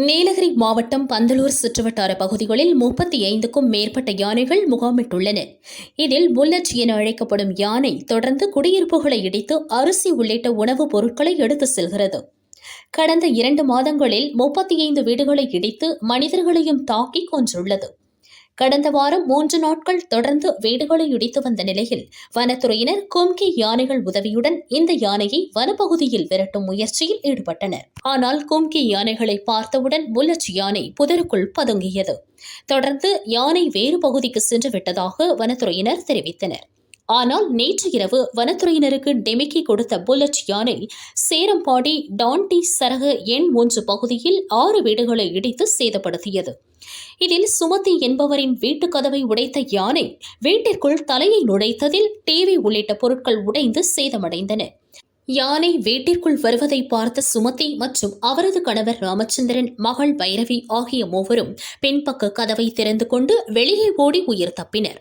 நீலகிரி மாவட்டம் பந்தலூர் சுற்றுவட்டார பகுதிகளில் முப்பத்தி ஐந்துக்கும் மேற்பட்ட யானைகள் முகாமிட்டுள்ளன. இதில் புல்லட் என அழைக்கப்படும் யானை தொடர்ந்து குடியிருப்புகளை இடித்து அரிசி உள்ளிட்ட உணவுப் பொருட்களை எடுத்து செல்கிறது. கடந்த இரண்டு மாதங்களில் முப்பத்தி ஐந்து வீடுகளை இடித்து மனிதர்களையும் தாக்கி கொன்றுள்ளது. கடந்த வாரம் மூன்று நாட்கள் தொடர்ந்து வீடுகளை இடித்து வந்த நிலையில் வனத்துறையினர் கும்கி யானைகள் உதவியுடன் இந்த யானையை வனப்பகுதியில் விரட்டும் முயற்சியில் ஈடுபட்டனர். ஆனால் கும்கி யானைகளை பார்த்தவுடன் புல்லட் யானை புதருக்குள் பதுங்கியது. தொடர்ந்து யானை வேறு பகுதிக்கு சென்று விட்டதாக வனத்துறையினர் தெரிவித்தனர். ஆனால் நேற்று இரவு வனத்துறையினருக்கு டெமிக்கி கொடுத்த புல்லட் யானை சேரம்பாடி டான்டி சரக எண் ஒன்று பகுதியில் ஆறு வீடுகளை இடித்து சேதப்படுத்தியது. இதில் சுமதி என்பவரின் வீட்டுக் கதவை உடைத்த யானை வீட்டிற்குள் தலையை நுழைத்ததில் டிவி உள்ளிட்ட பொருட்கள் உடைந்து சேதமடைந்தன. யானை வீட்டிற்குள் வருவதை பார்த்த சுமதி மற்றும் அவரது கணவர் ராமச்சந்திரன் மகள் பைரவி ஆகிய மூவரும் பின்பக்க கதவை திறந்து கொண்டு வெளியே ஓடி உயிர் தப்பினர்.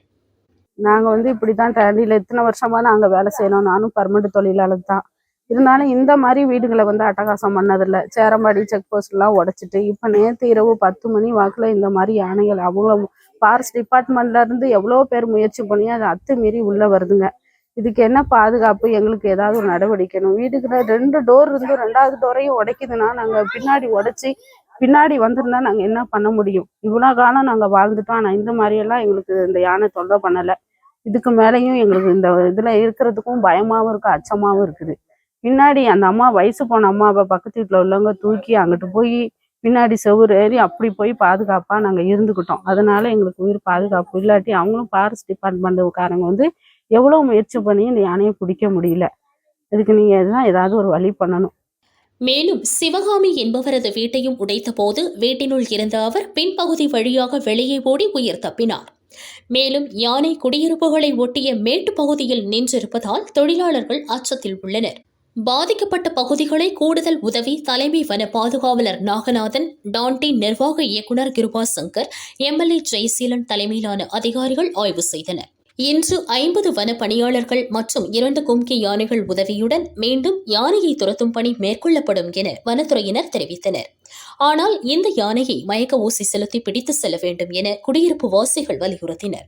நாங்கள் வந்து இப்படி தான் டேலியில் இத்தனை வருஷமாக நாங்கள் வேலை செய்யணும். நானும் பர்மனெண்ட் தொழிலாளர் தான். இருந்தாலும் இந்த மாதிரி வீடுகளை வந்து அட்டகாசம் பண்ணதில்லை. சேரம்பாடி செக் போஸ்ட்லாம் உடைச்சிட்டு இப்போ நேற்று இரவு பத்து மணி வாக்கில் இந்த மாதிரி யானைகள் அவ்வளோ ஃபாரஸ்ட் டிபார்ட்மெண்ட்லேருந்து எவ்வளோ பேர் முயற்சி பண்ணி அது அத்துமீறி உள்ளே வருதுங்க. இதுக்கு என்ன பாதுகாப்பு? எங்களுக்கு ஏதாவது ஒரு நடவடிக்கணும் வீட்டுக்குள்ள ரெண்டு டோர் இருந்து ரெண்டாவது டோரையும் உடைக்குதுன்னா நாங்கள் பின்னாடி உடைச்சி பின்னாடி வந்திருந்தா நாங்கள் என்ன பண்ண முடியும்? இவ்வளோ காலம் நாங்கள் வாழ்ந்துட்டோம். ஆனால் இந்த மாதிரியெல்லாம் எங்களுக்கு இந்த யானை தொல்லை பண்ணலை. இதுக்கு மேலேயும் எங்களுக்கு இந்த இதில் இருக்கிறதுக்கும் பயமாகவும் இருக்குது அச்சமாகவும் இருக்குது. பின்னாடி அந்த அம்மா வயசு போன அம்மாவை பக்கத்து வீட்டில் உள்ளவங்க தூக்கி அங்கிட்டு போய் பின்னாடி செவ்வறு ஏறி அப்படி போய் பாதுகாப்பாக நாங்கள் இருந்துக்கிட்டோம் அதனால எங்களுக்கு உயிர் பாதுகாப்பு இல்லாட்டி அவங்களும் ஃபாரஸ்ட் டிபார்ட்மெண்ட்டுக்காரங்க வந்து எவ்வளோ முயற்சி பண்ணி இந்த யானையை பிடிக்க முடியல. இதுக்கு நீங்கள் எதுனா ஏதாவது ஒரு வழி பண்ணணும். மேலும் சிவகாமி என்பவரது வீட்டையும் உடைத்தபோது வீட்டினுள் இருந்த அவர் பின்பகுதி வழியாக வெளியே ஓடி உயிர் தப்பினார். மேலும் யானை குடியிருப்புகளை ஒட்டிய மேட்டுப் பகுதியில் நின்றிருப்பதால் தொழிலாளர்கள் அச்சத்தில் உள்ளனர். பாதிக்கப்பட்ட பகுதிகளை கூடுதல் உதவி தலைமை வன பாதுகாவலர் நாகநாதன் டான்டி நிர்வாக இயக்குநர் கிருபா சங்கர் எம்எல்ஏ ஜெயசீலன் தலைமையிலான அதிகாரிகள் ஆய்வு செய்தனர். இன்று ஐம்பது வன பணியாளர்கள் மற்றும் இரண்டு கும்கி யானைகள் உதவியுடன் மீண்டும் யானையை துரத்தும் பணி மேற்கொள்ளப்படும் என வனத்துறையினர் தெரிவித்தனர். ஆனால் இந்த யானையை மயக்க ஊசி செலுத்தி பிடித்து செல்ல வேண்டும் என குடியிருப்பு வாசிகள் வலியுறுத்தினர்.